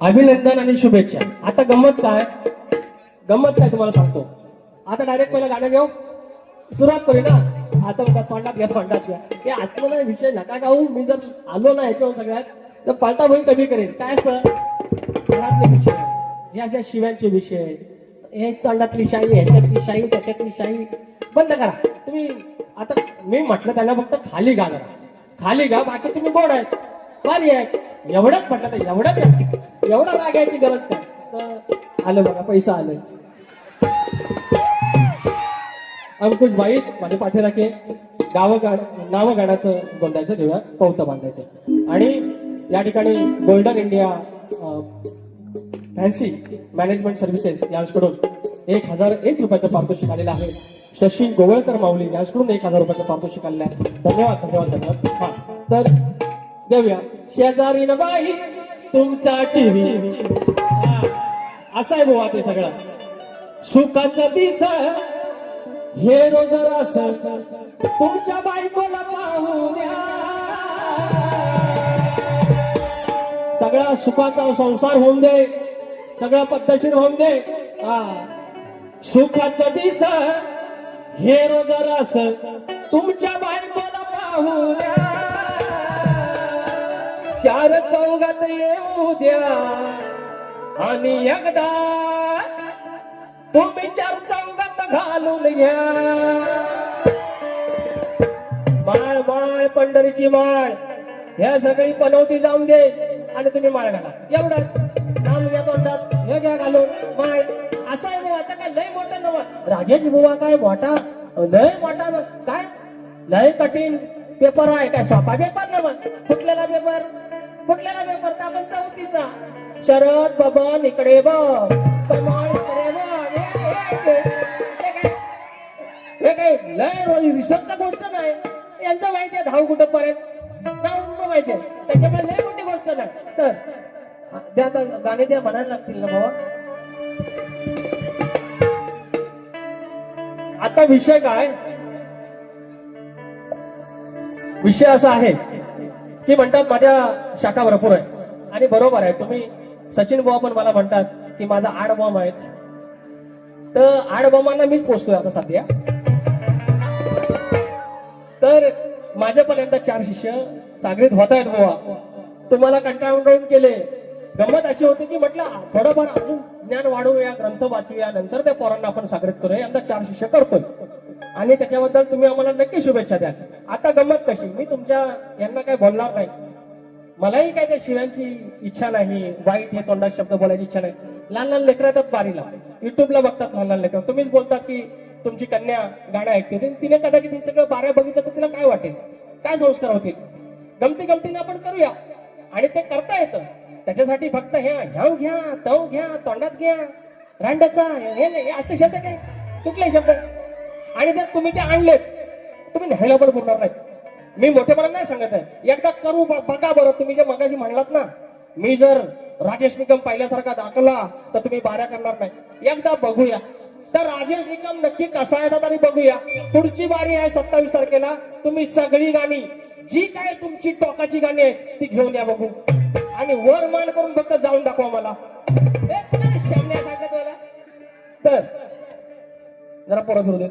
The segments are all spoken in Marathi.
अभिनंदन आणि शुभेच्छा. आता गंमत काय? गंमत काय तुम्हाला सांगतो. आता डायरेक्ट पहिला गाणं घेऊ. सुरुवात करू ना. आता बघा तोंडात घ्या तोंडात घ्या. हे आतला विषय नका गाऊ मी जर आलो ना याच्यावर सगळ्यात तर पालता होईल कमी करेल. काय असतं? घरातले विषय. हे अशा शिव्यांचे विषय. हे तोंडातली शाही ह्याच्यातली शाही त्याच्यातली शाही बंद करा. तुम्ही आता मी म्हटलं त्यांना फक्त खाली गा खाली गा बाकी तुम्ही गोड आहेत. भारी आहेत. एवढंच म्हटलं तर एवढंच आहे. एवढा रागायची गरज काय? आलं बघा पैसा आलं. अंकुश भाई माझे पाठीराखे गाव नाव गाण्याचं गोंधायचं घेऊया पौत बांधायचं. आणि या ठिकाणी golden India fancy management services यांच्याकडून एक हजार एक रुपयाचं पारितोषिक आलेलं आहे. शशी गोवळकर माऊली यांच्याकडून एक हजार रुपयाचं पारितोषिक आलेलं आहे. धन्यवाद धन्यवाद धन्यवाद. हा तर देऊया. शेजारी न बाई तुमचा टीव्ही. असा आहे बुवा ते सगळं. सुखाचा दिस हे रोज रस. तुमच्या बायकोला पाहू द्या. सगळा सुखाचा संसार होऊन दे. सगळा पद्धतशीर होऊन दे. हा. सुखाचं दिस हे रोज रस. तुमच्या बायकोला पाहू द्या. चार चौघात येऊ द्या. आणि एकदा तुम्ही चार चौघात घालून घ्या. माळ माळ पंढरीची माळ. ह्या सगळी पनवती जाऊन दे आणि तुम्ही माळ घाला. एवढं. नाम घ्या तोंडात हे घ्या घालून. माळ. असं आहे बुवा आता काय लय मोठं नव. राजेश बुवा काय मोठा लय मोठा काय? लय कठीण. पेपर आहे काय सोपा पेपर नव फुटलेला पेपर? फुटलेला पेपर? तर आपण चौथीचा शरद बबन इकडे बघ. कमळ इकडे बघ. हे- काय? लय रोज विसरचा गोष्ट नाही. यांचं माहिती आहे धाव कुठं पर्यंत नाव माहिती आहे? त्याच्यामुळे लय मोठी गोष्ट नाही. तर हा, द्या आता गाणे द्या म्हणायला लागतील ना बाबा आता विषय काय? विषय असा आहे की म्हणतात माझ्या शाखा भरपूर आहे. आणि बरोबर आहे. तुम्ही सचिन बुवा पण मला म्हणतात की माझा आड बॉम्ब आहेत. तर आड बॉम्बांना मीच पोचतोय आता सध्या. तर माझे पण यंदा चार शिष्य सागरीत होत आहेत बुवा. तुम्हाला कंटाळून केले. गंमत अशी होती की म्हटलं थोडंफार अजून ज्ञान वाढवूया ग्रंथ वाचूया नंतर त्या पोरांना आपण सागरीत करूया. यंदा चार शिष्य करतोय. आणि त्याच्याबद्दल तुम्ही आम्हाला नक्की शुभेच्छा द्या. आता गंमत कशी? मी तुमच्या यांना काय बोलणार नाही. मलाही काय त्या शिव्यांची इच्छा नाही. वाईट हे तोंडात शब्द बोलायची इच्छा नाही. लहान लहान लेकर येतात बारीला. युट्यूबला बघतात लहान लहान लेकर. तुम्हीच बोलतात की तुमची कन्या गाणं ऐकते. तिने कदाचित हे सगळं बाऱ्या बघितलं तर तिला काय वाटेल? काय संस्कार होतील? गमती गमतीने आपण करूया. आणि ते करता येतं. त्याच्यासाठी फक्त ह्या ह्याव घ्या तव घ्या तोंडात घ्या. रांडाचा हे नाही हे असते शब्द काय? कुठले शब्द? आणि जर तुम्ही ते आणलेत तुम्ही न्यायला पण बोलणार नाही. मी मोठेपणा नाही सांगत आहे. एकदा करू बघा बरं तुम्ही जे मगाशी म्हणलात ना मी जर राजेश निकम पाहिल्यासारखा दाखला तर तुम्ही बाऱ्या करणार नाही. एकदा बघूया. तर राजेश निकम नक्की कसा येतात आणि बघूया. पुढची बारी आहे सत्तावीस तारखेला. तुम्ही सगळी गाणी जी काय तुमची टोकाची गाणी आहेत ती घेऊन या बघू. आणि वर मान करून फक्त जाऊन दाखवा मला. ए, सांगत मला तर जरा परत होऊ देत.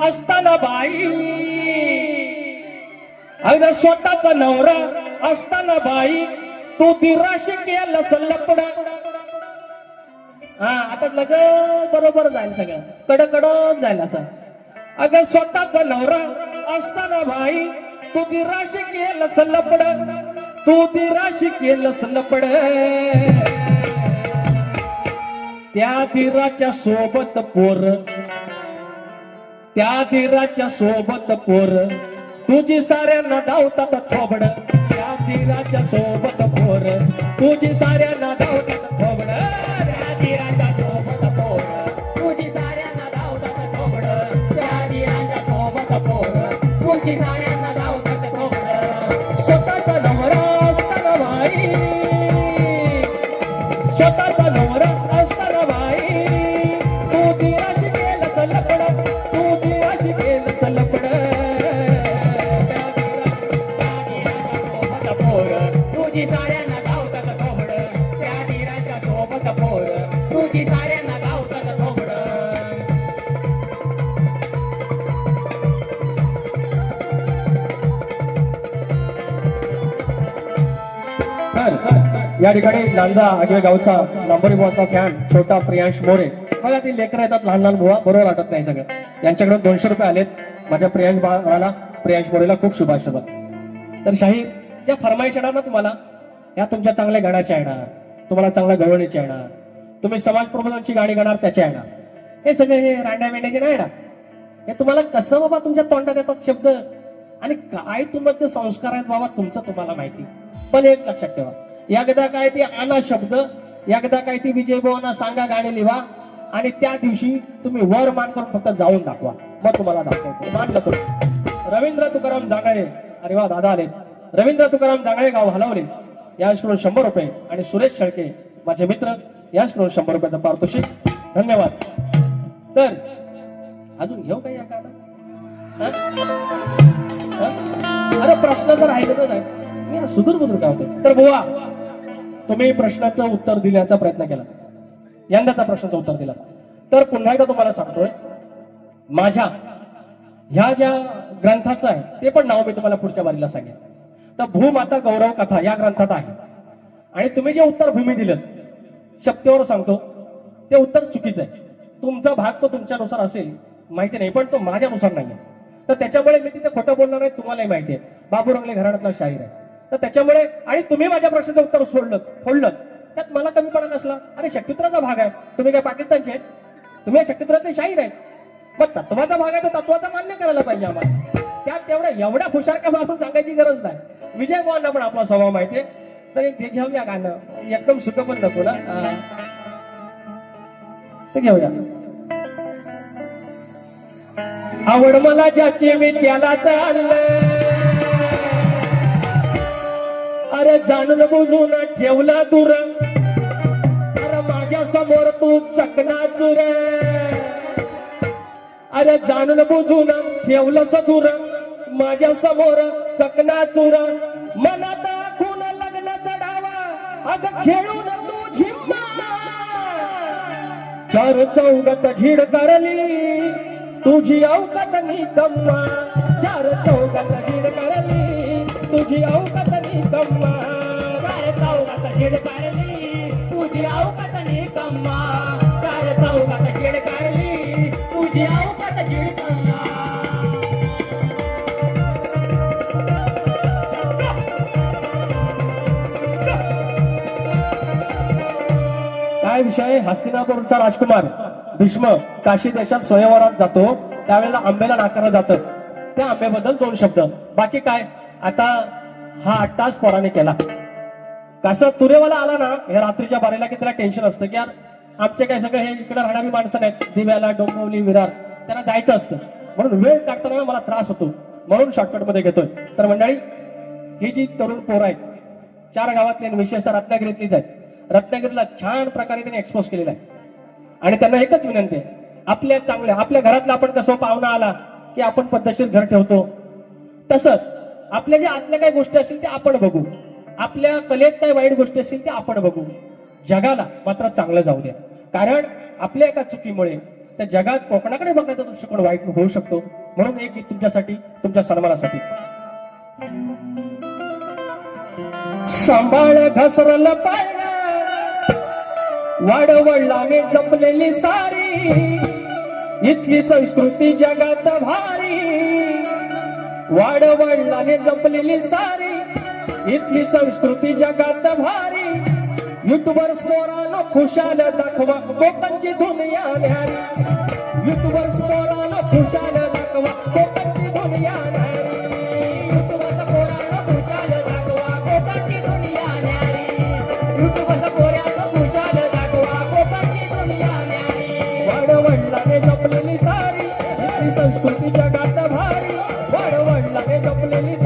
असताना बाई. अगं स्वतःचा नवरा असताना बाई. तू दिराशी केलं सल्लपड हा आता लग बरोबर जाईल सगळं. कडकड जाईल असं. अगं स्वतःचा नवरा असताना भाई तू दिराशी केलं सल्लपड तू दिराशी केलं सल्लपड त्या धीराच्या सोबत पोर त्या धीराच्या सोबत पोर. तुझी साऱ्यांना धावतात थोबड. त्या धीराच्या सोबत पोर. तुझी साऱ्यांना धावतात थोबड. त्या धीराच्या सोबत पोर. तुझी साऱ्यांना धावतात थोबड. त्या दिराच्या सोबत पोर. तुझी साऱ्यांना धावतात थोबड. स्वतःचा नवरा असताना भाई स्वतःचा नवरा तुझी साऱ्यांना थोबड त्या सोबत तुझी साऱ्यांना थोबड या ठिकाणी लांजा आगवे गावचा नंबरी बुवाचा फॅन छोटा प्रियांश मोरे. बघा ती लेकरं येतात लहान लहान बुवा. बरोबर वाटत नाही सगळं. यांच्याकडे दोनशे रुपये आलेत माझ्या प्रियांश बाळाला. प्रियांश मोरेला खूप शुभाशुभ. तर शाही या फरमाईश येणार ना तुम्हाला? या तुमच्या चांगल्या गाण्याच्या येणार. तुम्हाला चांगल्या गवळणीच्या येणार. तुम्ही समाज प्रबोधनची गाणी गाणार त्याच्या येणार. हे सगळे हे रांड्या मेंढ्याचे नाही येणार. हे तुम्हाला कसं बाबा तुमच्या तोंडात येतात शब्द? आणि काय तुमचे संस्कार आहेत बाबा तुमचं तुम्हाला माहिती. पण एक लक्षात ठेवा. एकदा काय ते आला शब्द एकदा काय ती विजय भावांना सांगा गाणी लिहा आणि त्या दिवशी तुम्ही वर मान करून फक्त जाऊन दाखवा. मग तुम्हाला दाखवतो. मानलं तो रवींद्र तुकाराम जांगळे अरे वा दादा आलेत. रवींद्र तुकाराम जांगळे गाव हलवले याचकडून शंभर रुपये आणि सुरेश शेळके माझे मित्र याचकडून शंभर रुपयाचं पारितोषिक. धन्यवाद. तर अजून घेऊ का या अरे प्रश्न जर ऐकतच नाही. मी सुदूर बुदूर काय होते तर बुवा तुम्ही प्रश्नाचं उत्तर दिल्याचा प्रयत्न केला. यंदाचा प्रश्नाचं उत्तर दिला. तर पुन्हा एकदा तुम्हाला सांगतोय माझ्या ह्या ज्या ग्रंथाचं आहे ते पण नाव मी तुम्हाला पुढच्या बारीला सांगेन. तर भूमाता गौरव कथा या ग्रंथात आहे. आणि तुम्ही जे उत्तर भूमी दिलं शक्तीवर सांगतो ते उत्तर चुकीचं आहे. तुमचा भाग तो तुमच्यानुसार असेल माहिती नाही पण तो माझ्यानुसार नाही तर त्याच्यामुळे मी तिथे खोटं बोलणार नाही तुम्हालाही माहिती आहे. बाबू रंगले घराण्यातला शाहीर आहे. तर त्याच्यामुळे आणि तुम्ही माझ्या प्रश्नाचं उत्तर सोडलं फोडलं त्यात मला कमीपणा नसला अरे शक्तित्राचा भाग आहे. तुम्ही काय पाकिस्तानचे आहेत? तुम्ही शक्तित्राचे शाहीर आहेत? मग तत्वाचा भाग आहे तो तत्वाचा मान्य करायला पाहिजे आम्हाला. त्यात तेवढ्या एवढ्या हुशार का मारून सांगायची गरज नाही. विजय भावांना पण आपला स्वभाव माहितीये. तर एक ते घेऊया गाणं. एकदम सुख पण नको ना. ते घेऊया आवड मला ज्याची मी त्याला चाललं. अरे जाणून बुजून ठेवला दूर अरे माझ्यासमोर तू चकना चुर. अरे जाणून बुजून ठेवलं दूर माझ्यासमोर चकना चुर. मनात खून लग्नाचा डावा. अग खेळून तू झिम्मा चार चौगत झिड करली तुझी अवकत निकम्मा चार चौगत झिड करली तुझी अवकत निकम्मा चार चौगत झिड करली तुझी अवकात निकम्मा चार चौगत झिड करली तुझी अवकात काय विषय? हस्तिनापूरचा राजकुमार भीष्म काशी देशात स्वयंवरात जातो. त्यावेळेला आंब्याला नाकारलं जातं. त्या आंब्याबद्दल दोन शब्द. बाकी काय? आता हा आठ पोराने केला. कसं? तुरेवाला आला ना हे रात्रीच्या बारेला की त्याला टेन्शन असतं की यार आमचे काय सगळे हे इकडे राहणारी माणसं नाहीत. दिव्याला डोंबिवली विरार. त्यांना जायचं असतं. म्हणून वेळ काढताना मला त्रास होतो. म्हणून शॉर्टकटमध्ये घेतोय. तर मंडळी ही जी तरुण पोरं आहेत चार गावातली आणि विशेषतः रत्नागिरीतलीच आहेत रत्नागिरीला छान प्रकारे त्यांनी एक्सपोज केलेला आहे. आणि त्यांना एकच विनंती आहे आपल्या चांगल्या आपल्या घरातला आपण कसं पाहुणा आला की आपण पद्धतशीर घर ठेवतो? तसंच आपल्या ज्या आतल्या काही गोष्टी असतील त्या आपण बघू. आपल्या कलेत काही वाईट गोष्टी असतील त्या आपण बघू. जगाला मात्र चांगलं जाऊ द्या. कारण आपल्या एका चुकीमुळे त्या जगात कोकणाकडे बघण्याचा दृष्टिकोन वाईट होऊ शकतो. म्हणून एक गीत तुमच्यासाठी तुमच्या सन्मानासाठी. सांभाळ घसरलं पाहिजे वाडवडिलाने जपलेली सारी इथली संस्कृती जगात भारी. वाडवडिलाने जपलेली सारी इथली संस्कृती जगात भारी. युट्यूबर स्कोरानं खुशाल दाखवा कोकणची दुनिया न्यारी युट्यूबर स्कोरानं खुशाल दाखवा भारी वाढवण ते जपलेली